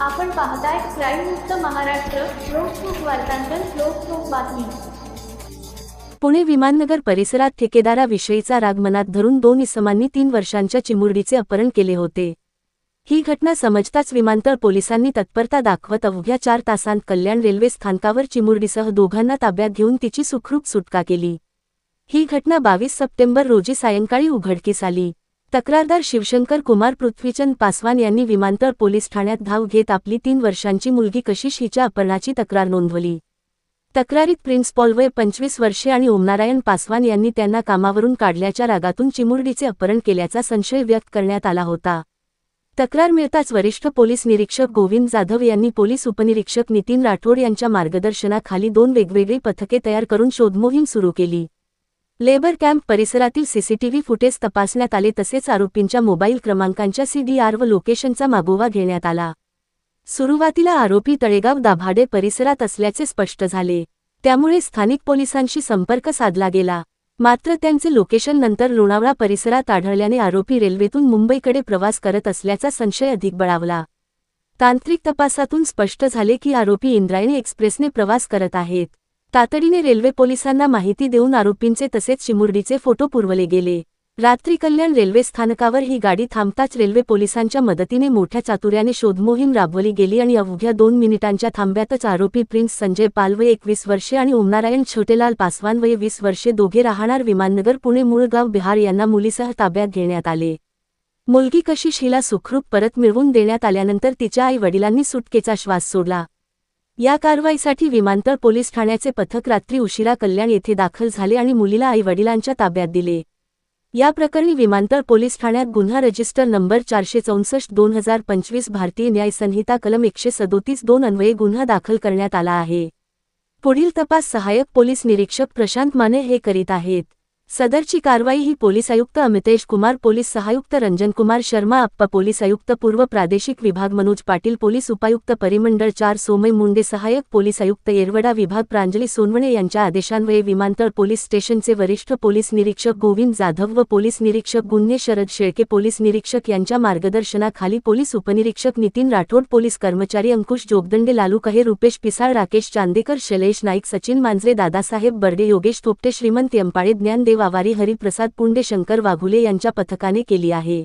आपण पाहताय क्राईम मुक्त महाराष्ट्र लोकसुख वार्तांकन लोकसुख बातमी. पुणे विमाननगर परिसरात ठेकेदाराविषयीचा राग मनात धरून दोन इसमांनी तीन वर्षांच्या चिमुरडीचे अपहरण केले होते. ही घटना समजताच विमानतळ पोलिसांनी तत्परता दाखवत अवघ्या चार तासांत कल्याण रेल्वे स्थानकावर चिमुरडीसह दोघांना ताब्यात घेऊन तिची सुखरूप सुटका केली. ही घटना बावीस सप्टेंबर रोजी सायंकाळी उघडकीस आली. तक्रारदार शिवशंकर कुमार पृथ्वीचंद पासवान यांनी विमानतळ पोलीस ठाण्यात धाव घेत आपली तीन वर्षांची मुलगी कशिश हिच्या अपहरणाची तक्रार नोंदवली. तक्रारीत प्रिन्सपॉल वय पंचवीस वर्षे आणि ओमनारायण पासवान यांनी त्यांना कामावरून काढल्याच्या रागातून चिमुरडीचे अपहरण केल्याचा संशय व्यक्त करण्यात आला होता. तक्रार मिळताच वरिष्ठ पोलीस निरीक्षक गोविंद जाधव यांनी पोलीस उपनिरीक्षक नितीन राठोड यांच्या मार्गदर्शनाखाली दोन वेगवेगळी पथके तयार करून शोधमोहीम सुरू केली. लेबर कॅम्प परिसरातील सीसीटीव्ही फुटेज तपासण्यात आले तसेच आरोपींच्या मोबाईल क्रमांकांच्या सीडीआर व लोकेशनचा मागोवा घेण्यात आला. सुरुवातीला आरोपी तळेगाव दाभाडे परिसरात असल्याचे स्पष्ट झाले. त्यामुळे स्थानिक पोलिसांशी संपर्क साधला गेला. मात्र त्यांचे लोकेशन नंतर लोणावळा परिसरात आढळल्याने आरोपी रेल्वेतून मुंबईकडे प्रवास करत असल्याचा संशय अधिक बळावला. तांत्रिक तपासातून स्पष्ट झाले की आरोपी इंद्रायणी एक्सप्रेसने प्रवास करत आहेत. तातडीने रेल्वे पोलिसांना माहिती देऊन आरोपींचे तसेच चिमुरडीचे फोटो पुरवले गेले. रात्री कल्याण रेल्वे स्थानकावर ही गाडी थांबताच रेल्वे पोलिसांच्या मदतीने मोठ्या चातुर्याने शोधमोहीम राबवली गेली आणि अवघ्या दोन मिनिटांच्या थांब्यातच आरोपी प्रिन्स संजय पालवय एकवीस वर्षे आणि ओमनारायण छोटेलाल पासवान वय वीस वर्षे दोघे राहणार विमाननगर पुणे मूळगाव बिहार यांना मुलीसह ताब्यात घेण्यात आले. मुलगी कशिश हिला सुखरूप परत मिळवून देण्यात आल्यानंतर तिच्या आई वडिलांनी सुटकेचा श्वास सोडला. या कारवाईसाठी विमानतळ पोलीस ठाण्याचे पथक रात्री उशिरा कल्याण येथे दाखल झाले आणि मुलीला आई वडिलांच्या ताब्यात दिले. या प्रकरणी विमानतळ पोलीस ठाण्यात गुन्हा रजिस्टर नंबर चारशे चौसष्ट दोन हजार पंचवीस भारतीय न्याय संहिता कलम एकशे सदोतीस दोन अन्वये गुन्हा दाखल करण्यात आला आहे. पुढील तपास सहाय्यक पोलीस निरीक्षक प्रशांत माने हे करीत आहेत. सदरची कारवाई ही पोलीस आयुक्त अमितेश कुमार पोलीस सहायुक्त रंजन कुमार शर्मा अप्पा पोलीस आयुक्त पूर्व प्रादेशिक विभाग मनोज पाटील पोलीस उपायुक्त परिमंडळ चार सोमय मुंडे सहाय्यक पोलीस आयुक्त येरवडा विभाग प्रांजली सोनवणे यांच्या आदेशान्वये विमानतळ पोलीस स्टेशनचे वरिष्ठ पोलीस निरीक्षक गोविंद जाधव व पोलीस निरीक्षक गुन्हे शरद शेळके पोलीस निरीक्षक यांच्या मार्गदर्शनाखाली पोलीस उपनिरीक्षक नितीन राठोड पोलीस कर्मचारी अंकुश जोगदंडे लालू कहे रुपेश पिसाळ राकेश चांदेकर शैलेश नाईक सचिन मांजरे दादासाहेब बर्डे योगेश थोपटे श्रीमंत यंपाळे ज्ञानदेव वावारी हरिप्रसाद पुंडे शंकर वाघुले यांच्या पथकाने केली आहे.